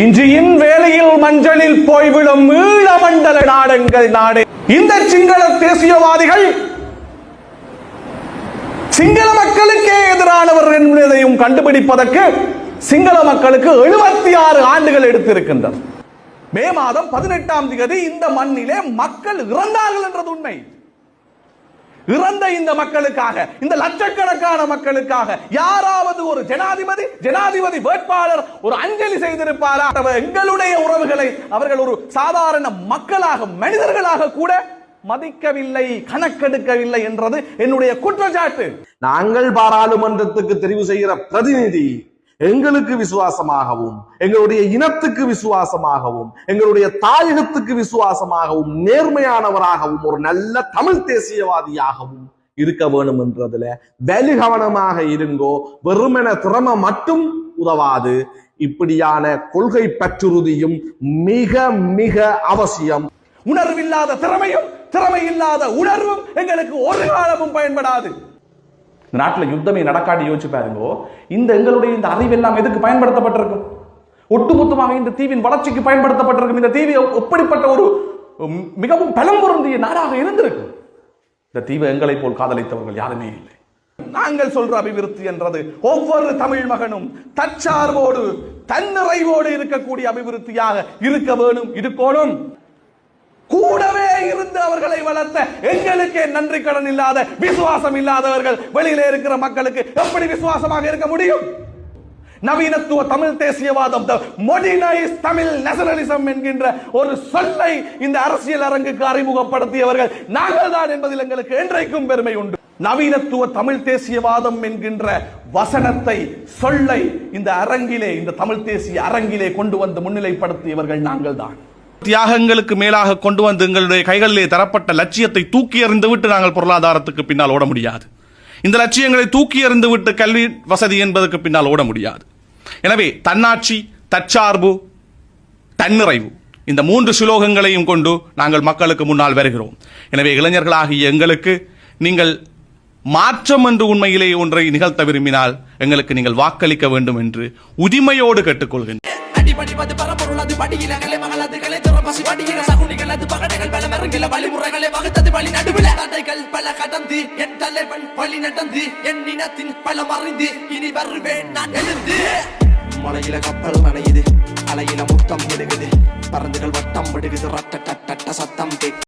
இன்றியின் வேளையில் மஞ்சளில் போய்விடும் ஈழமண்டல நாடங்கள் நாடு. இந்த சிங்கள தேசியவாதிகள் சிங்கள மக்களுக்கே எதிரானவர்கள் என்பதையும் கண்டுபிடிப்பதற்கு சிங்கள மக்களுக்கு எழுபத்தி ஆறு ஆண்டுகள் எடுத்திருக்கின்றனர். மே மாதம் பதினெட்டாம் தேதி இந்த மண்ணிலே மக்கள் இறந்தார்கள் என்றது உண்மை. இறந்த இந்த மக்களுக்காக இந்த லட்சக்கணக்கான மக்களுக்காக யாராவது ஒரு ஜனாதிபதி ஜனாதிபதி வேட்பாளர் ஒரு அஞ்சலி செய்திருப்பாரா? அவர் எங்களுடைய உறவுகளை அவர்கள் ஒரு சாதாரண மக்களாக மனிதர்களாக கூட மதிக்கவில்லை கணக்கெடுக்கவில்லை என்றது என்னுடைய குற்றச்சாட்டு. நாங்கள் பாராளுமன்றத்துக்கு தெரிவு செய்கிற பிரதிநிதி எங்களுக்கு விசுவாசமாகவும் எங்களுடைய இனத்துக்கு விசுவாசமாகவும் எங்களுடைய தாயகத்துக்கு விசுவாசமாகவும் நேர்மையானவராகவும் ஒரு நல்ல தமிழ் தேசியவாதியாகவும் இருக்க வேணும் என்றதுல வெளி கவனமாக இருங்கோ வெறுமென திறமை மட்டும் உதவாது. இப்படியான கொள்கை பற்றுறுதியும் மிக மிக அவசியம். உணர்வில்லாத திறமையும் திறமை இல்லாத உணர்வும் எங்களுக்கு ஒரு காலமும் பயன்படாது. இந்த நாட்டில் யுத்தமே நடக்காட்டி யோசிச்சு பாருங்கோ. இந்த எங்களுடைய இந்த அறிவெல்லாம் எதுக்கு பயன்படுத்தப்பட்டிருக்கும் ஒட்டுமொத்தமாக இந்த தீவின் வளர்ச்சிக்கு பயன்படுத்தப்பட்டிருக்கும். இந்த தீவு எப்படிப்பட்ட ஒரு மிகவும் பலம் பொருந்திய நாடாக இருந்திருக்கும் இந்த தீவு எங்களை போல் காதலித்தவர்கள் யாருமே இல்லை. நாங்கள் சொல்ற அபிவிருத்தி என்றது ஒவ்வொரு தமிழ் மகனும் தற்சார்போடு தன்னிறைவோடு இருக்கக்கூடிய அபிவிருத்தியாக இருக்க வேணும் இருக்கணும். கூடவே இருந்து அவர்களை வளர்த்த எங்களுக்கே நன்றி கடன் இல்லாத விசுவாசம் இல்லாதவர்கள் வெளியில இருக்கிற மக்களுக்கு எப்படி விசுவாசமாக இருக்க முடியும்? நவீனத்துவ தமிழ் தேசியவாதம் மொடினைஸ் தமிழ் நேஷனலிசம் என்கின்ற ஒரு சொல்லை இந்த அரசியல் அரங்குக்கு அறிமுகப்படுத்தியவர்கள் நாங்கள் தான் என்பதில் எங்களுக்கு என்றைக்கும் பெருமை உண்டு. நவீனத்துவ தமிழ் தேசியவாதம் என்கின்ற வசனத்தை சொல்லை இந்த அரங்கிலே இந்த தமிழ் தேசிய அரங்கிலே கொண்டு வந்து முன்னிலைப்படுத்தியவர்கள் நாங்கள் தான். தியாகங்களுக்கு மேலாக கொண்டு வந்து எங்களுடைய கைகளிலே தரப்பட்ட லட்சியத்தை தூக்கி எறிந்து விட்டு நாங்கள் பொருளாதாரத்துக்கு பின்னால் ஓட முடியாது. இந்த லட்சியங்களை தூக்கி எறிந்து விட்டு கல்வி வசதி என்பதற்கு பின்னால் ஓட முடியாது. எனவே தன்னாட்சி தற்சார்பு தன்னிறைவு இந்த மூன்று சுலோகங்களையும் கொண்டு நாங்கள் மக்களுக்கு முன்னால் வருகிறோம். எனவே இளைஞர்களாகிய எங்களுக்கு நீங்கள் மாற்றம் என்று உண்மையிலே ஒன்றை நிகழ்த்த விரும்பினால் எங்களுக்கு நீங்கள் வாக்களிக்க வேண்டும் என்று உரிமையோடு கேட்டுக்கொள்கின்றேன் அடிபடிவது பரம்பொருள் அது படியில கலை மகள் அது கலை துறப்பசி படிகிற சகுனிகள் அது பகடைகள் பல மருங்கில வழிமுறைகளை வகுத்தது வழி நடுவில். தடைகள் பல கடந்து என் தலைவன் வழி நடந்து என் இனத்தின் பல மறைந்து. இனி வருவேன் நான் எழுந்து. மலையில கப்பல் நனையுது அலையில முத்தம் விடுகுது பறந்துகள் வட்டம் விடுகுது ரட்ட சத்தம் கேட்க